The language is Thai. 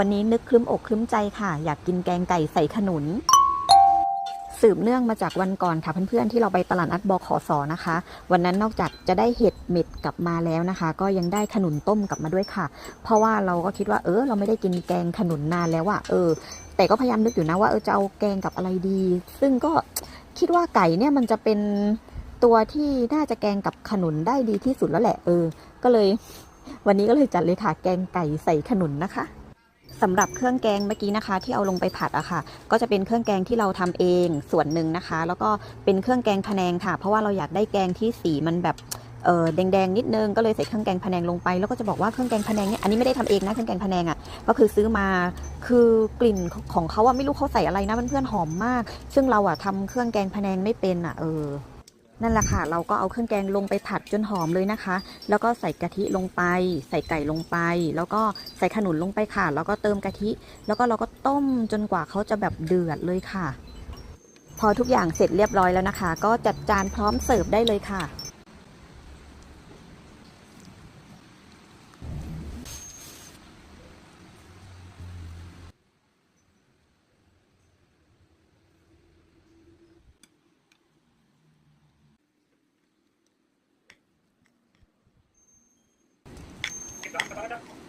วันนี้นึกคลึ้มอกคลึ้มใจค่ะ อยากกินแกงไก่ใส่ขนุน สืบเนื่องมาจากวันก่อนค่ะเพื่อนๆที่เราไปตลาดนัดบขสนะคะ วันนั้นนอกจากจะได้เห็ดเม็ดกลับมาแล้วนะคะ ก็ยังได้ขนุนต้มกลับมาด้วยค่ะ เพราะว่าเราก็คิดว่าเออ เราไม่ได้กินแกงขนุนนานแล้วอะเออ แต่ก็พยายามนึกอยู่นะว่าเออจะเอาแกงกับอะไรดี ซึ่งก็คิดว่าไก่เนี่ยมันจะเป็นตัวที่น่าจะแกงกับขนุนได้ดีที่สุดแล้วแหละเออ ก็เลย วันนี้ก็เลยจัดเลยค่ะ แกงไก่ใส่ขนุนนะคะ สำหรับเครื่องแกงเมื่อกี้นะคะ ที่เอาลงไปผัดอะค่ะ ก็จะเป็นเครื่องแกงที่เราทำเองส่วนหนึ่งนะคะ แล้วก็เป็นเครื่องแกงพะแนงค่ะ เพราะว่าเราอยากได้แกงที่สีมันแบบเออแดงๆนิดนึงก็เลยใส่เครื่องแกงพะแนงลงไป แล้วก็จะบอกว่าเครื่องแกงพะแนงเนี่ยอันนี้ไม่ได้ทำเองนะเครื่องแกงพะแนงอะก็คือซื้อมาคือกลิ่นของเขาอะไม่รู้เขาใส่อะไรนะเพื่อนๆหอมมาก ซึ่งเราอะทำเครื่องแกงพะแนงไม่เป็นอะเออ นั่นแหละค่ะ เราก็เอาเครื่องแกงลงไปผัดจนหอมเลยนะคะ แล้วก็ใส่กะทิลงไป ใส่ไก่ลงไป แล้วก็ใส่ขนุนลงไปค่ะ แล้วก็เติมกะทิ แล้วก็เราก็ต้มจนกว่าเขาจะแบบเดือดเลยค่ะ พอทุกอย่างเสร็จเรียบร้อยแล้วนะคะ ก็จัดจานพร้อมเสิร์ฟได้เลยค่ะ Thank you.